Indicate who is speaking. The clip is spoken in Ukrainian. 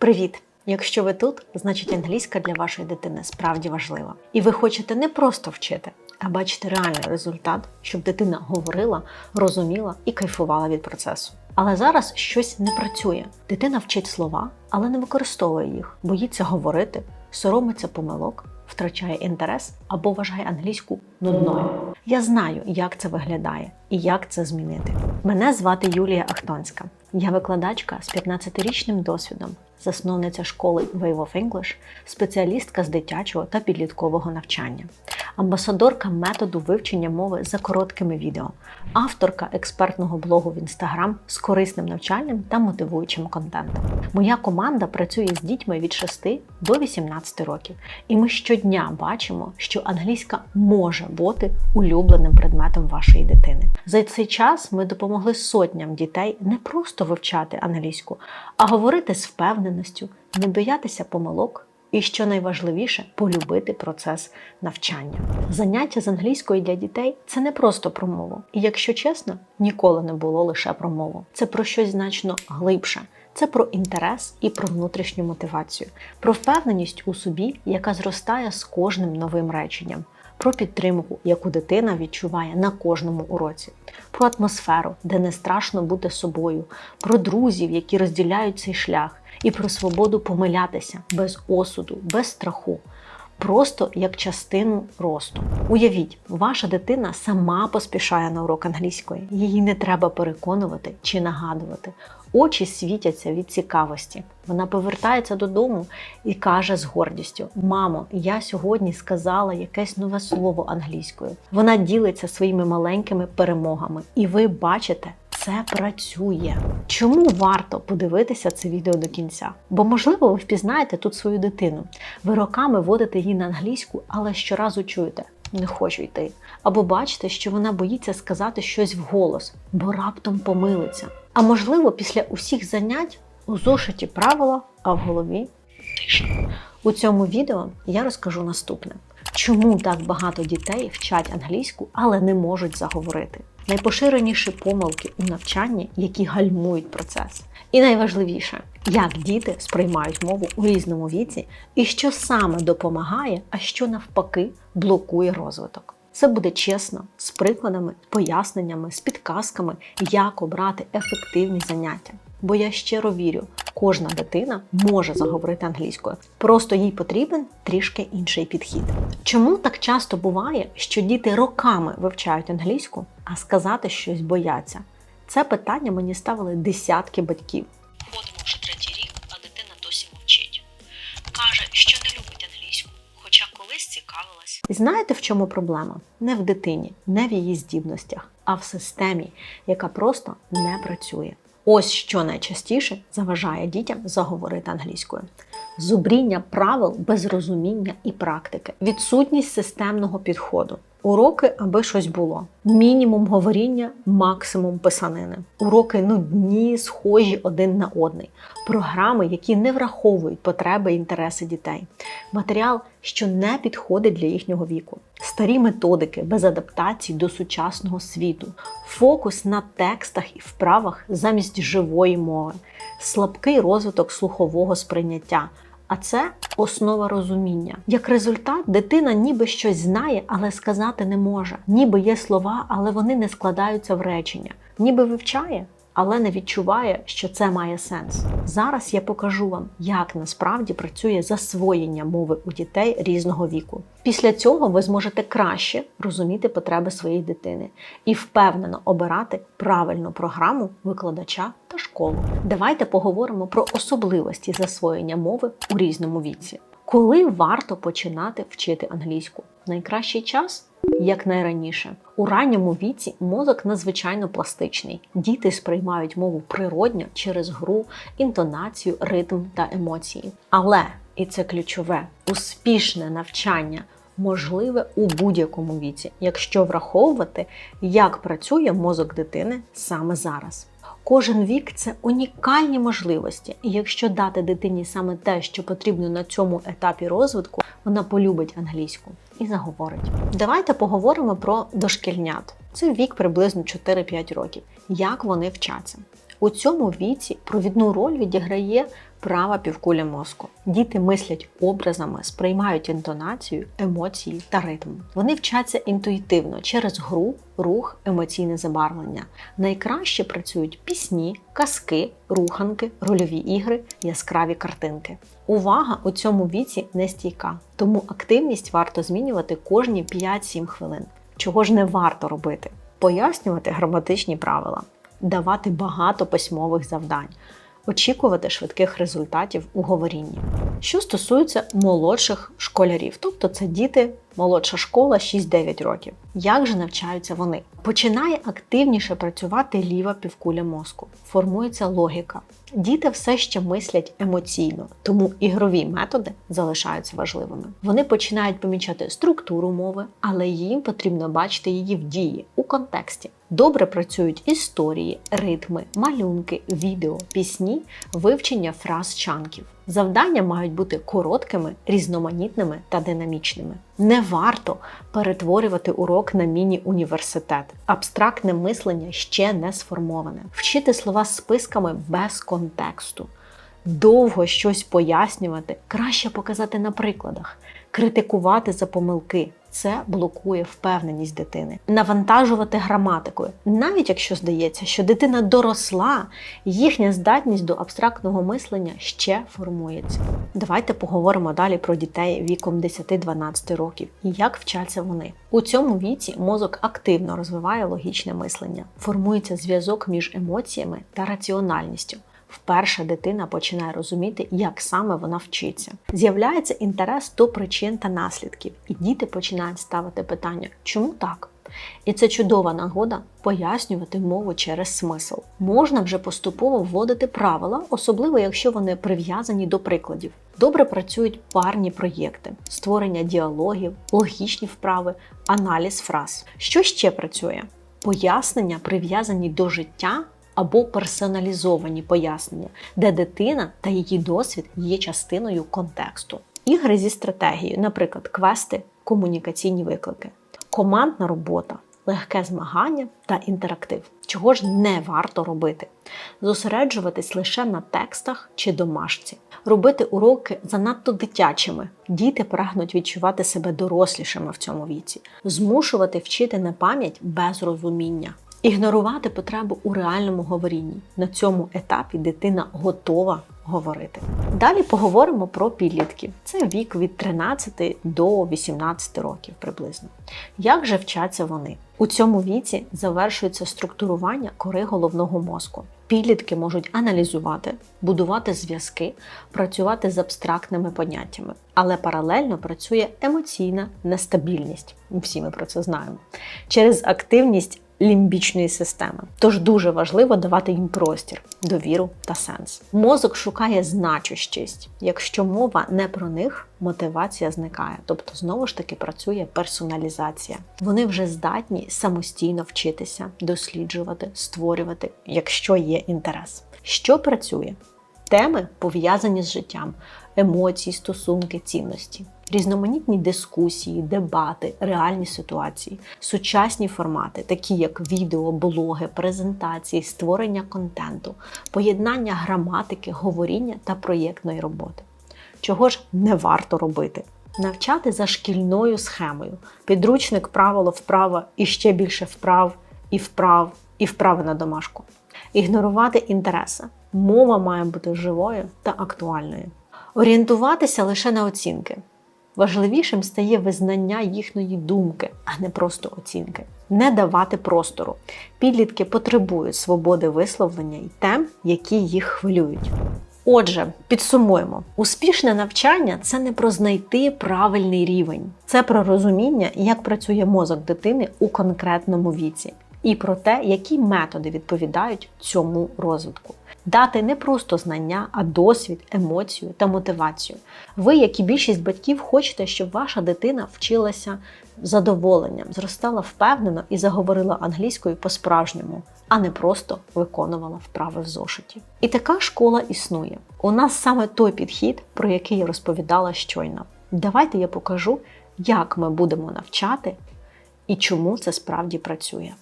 Speaker 1: Привіт! Якщо ви тут, значить англійська для вашої дитини справді важлива. І ви хочете не просто вчити, а бачити реальний результат, щоб дитина говорила, розуміла і кайфувала від процесу. Але зараз щось не працює. Дитина вчить слова, але не використовує їх, боїться говорити, соромиться помилок, втрачає інтерес або вважає англійську нудною. Я знаю, як це виглядає і як це змінити. Мене звати Юлія Ахтонська. Я викладачка з 15-річним досвідом, засновниця школи Wave of English, спеціалістка з дитячого та підліткового навчання, амбасадорка методу вивчення мови за короткими відео, авторка експертного блогу в Instagram з корисним навчальним та мотивуючим контентом. Моя команда працює з дітьми від 6 до 18 років, і ми щодня бачимо, що англійська може бути улюбленим предметом вашої дитини. За цей час ми допомогли сотням дітей не просто вивчати англійську, а говорити з впевненістю, не боятися помилок. І що найважливіше полюбити процес навчання. Заняття з англійської для дітей це не просто про мову. І якщо чесно, ніколи не було лише про мову. Це про щось значно глибше. Це про інтерес і про внутрішню мотивацію, про впевненість у собі, яка зростає з кожним новим реченням, про підтримку, яку дитина відчуває на кожному уроці, про атмосферу, де не страшно бути собою, про друзів, які розділяють цей шлях, і про свободу помилятися без осуду, без страху. Просто як частину росту. Уявіть, ваша дитина сама поспішає на урок англійської. Її не треба переконувати чи нагадувати. Очі світяться від цікавості. Вона повертається додому і каже з гордістю: Мамо, я сьогодні сказала якесь нове слово англійською. Вона ділиться своїми маленькими перемогами, і ви бачите. Це працює. Чому варто подивитися це відео до кінця? Бо, можливо, ви впізнаєте тут свою дитину. Ви роками водите її на англійську, але щоразу чуєте не хочу йти. Або бачите, що вона боїться сказати щось вголос, бо раптом помилиться. А можливо, після усіх занять у зошиті правила, а в голові. У цьому відео я розкажу наступне: чому так багато дітей вчать англійську, але не можуть заговорити. Найпоширеніші помилки у навчанні, які гальмують процес. І найважливіше, як діти сприймають мову у різному віці, і що саме допомагає, а що навпаки блокує розвиток. Це буде чесно, з прикладами, поясненнями, з підказками, як обрати ефективні заняття. Бо я щиро вірю, кожна дитина може заговорити англійською, просто їй потрібен трішки інший підхід. Чому так часто буває, що діти роками вивчають англійську, а сказати щось бояться? Це питання мені ставили десятки батьків.
Speaker 2: Ходимо вже третій рік, а дитина досі мовчить. Каже, що не любить англійську, хоча колись цікавилась.
Speaker 1: І знаєте, в чому проблема? Не в дитині, не в її здібностях, а в системі, яка просто не працює. Ось що найчастіше заважає дітям заговорити англійською: зубріння правил без розуміння і практики, відсутність системного підходу. Уроки, аби щось було. Мінімум говоріння, максимум писанини. Уроки нудні, схожі один на одний. Програми, які не враховують потреби і інтереси дітей. Матеріал, що не підходить для їхнього віку. Старі методики без адаптації до сучасного світу. Фокус на текстах і вправах замість живої мови. Слабкий розвиток слухового сприйняття. А це основа розуміння. Як результат, дитина ніби щось знає, але сказати не може. Ніби є слова, але вони не складаються в речення. Ніби вивчає, але не відчуває, що це має сенс. Зараз я покажу вам, як насправді працює засвоєння мови у дітей різного віку. Після цього ви зможете краще розуміти потреби своєї дитини і впевнено обирати правильну програму викладача та школу. Давайте поговоримо про особливості засвоєння мови у різному віці. Коли варто починати вчити англійську? Найкращий час якнайраніше. У ранньому віці мозок надзвичайно пластичний. Діти сприймають мову природньо через гру, інтонацію, ритм та емоції. Але і це ключове успішне навчання можливе у будь-якому віці, якщо враховувати, як працює мозок дитини саме зараз. Кожен вік це унікальні можливості, і якщо дати дитині саме те, що потрібно на цьому етапі розвитку, вона полюбить англійську і заговорить. Давайте поговоримо про дошкільнят. Це вік приблизно 4-5 років. Як вони вчаться? У цьому віці провідну роль відіграє Права півкуля мозку. Діти мислять образами, сприймають інтонацію, емоції та ритм. Вони вчаться інтуїтивно через гру, рух, емоційне забарвлення. Найкраще працюють пісні, казки, руханки, рольові ігри, яскраві картинки. Увага у цьому віці нестійка, тому активність варто змінювати кожні 5-7 хвилин. Чого ж не варто робити? Пояснювати граматичні правила, давати багато письмових завдань, очікувати швидких результатів у говорінні. Що стосується молодших школярів, тобто це діти, молодша школа 6-9 років. Як же навчаються вони? Починає активніше працювати ліва півкуля мозку, формується логіка. Діти все ще мислять емоційно, тому ігрові методи залишаються важливими. Вони починають помічати структуру мови, але їм потрібно бачити її в дії у контексті. Добре працюють історії, ритми, малюнки, відео, пісні, вивчення фраз чанків. Завдання мають бути короткими, різноманітними та динамічними. Не варто перетворювати урок на міні-університет. Абстрактне мислення ще не сформоване. Вчити слова списками без контексту. Довго щось пояснювати, краще показати на прикладах, критикувати за помилки. Це блокує впевненість дитини, навантажувати граматикою, навіть якщо здається, що дитина доросла, їхня здатність до абстрактного мислення ще формується. Давайте поговоримо далі про дітей віком 10-12 років і як вчаться вони. У цьому віці мозок активно розвиває логічне мислення, формується зв'язок між емоціями та раціональністю. Вперше дитина починає розуміти, як саме вона вчиться. З'являється інтерес до причин та наслідків, і діти починають ставити питання, чому так? І це чудова нагода пояснювати мову через смисл. Можна вже поступово вводити правила, особливо якщо вони прив'язані до прикладів. Добре працюють парні проєкти, створення діалогів, логічні вправи, аналіз фраз. Що ще працює? Пояснення прив'язані до життя або персоналізовані пояснення, де дитина та її досвід є частиною контексту. Ігри зі стратегією, наприклад, квести, комунікаційні виклики, командна робота, легке змагання та інтерактив. Чого ж не варто робити? Зосереджуватись лише на текстах чи домашці, робити уроки занадто дитячими. Діти прагнуть відчувати себе дорослішими в цьому віці, змушувати вчити на пам'ять без розуміння. Ігнорувати потребу у реальному говорінні. На цьому етапі дитина готова говорити. Далі поговоримо про підлітків. Це вік від 13 до 18 років приблизно. Як же вчаться вони? У цьому віці завершується структурування кори головного мозку. Підлітки можуть аналізувати, будувати зв'язки, працювати з абстрактними поняттями, але паралельно працює емоційна нестабільність. Всі ми про це знаємо. Через активність лімбічної системи. Тож дуже важливо давати їм простір, довіру та сенс. Мозок шукає значущість. Якщо мова не про них, мотивація зникає. Тобто, знову ж таки працює персоналізація. Вони вже здатні самостійно вчитися, досліджувати, створювати, якщо є інтерес. Що працює? Теми пов'язані з життям, емоції, стосунки, цінності, різноманітні дискусії, дебати, реальні ситуації, сучасні формати, такі як відео, блоги, презентації, створення контенту, поєднання граматики, говоріння та проєктної роботи. Чого ж не варто робити? Навчати за шкільною схемою, підручник правило вправо і ще більше вправ, і вправ, і вправи на домашку. Ігнорувати інтереси. Мова має бути живою та актуальною. Орієнтуватися лише на оцінки. Важливішим стає визнання їхньої думки, а не просто оцінки. Не давати простору. Підлітки потребують свободи висловлення і тем, які їх хвилюють. Отже, підсумуємо: успішне навчання це не про знайти правильний рівень, це про розуміння, як працює мозок дитини у конкретному віці, і про те, які методи відповідають цьому розвитку. Дати не просто знання, а досвід, емоцію та мотивацію. Ви, як і більшість батьків, хочете, щоб ваша дитина вчилася задоволенням, зростала впевнено і заговорила англійською по-справжньому, а не просто виконувала вправи в зошиті. І така школа існує. У нас саме той підхід, про який я розповідала щойно. Давайте я покажу, як ми будемо навчати і чому це справді працює.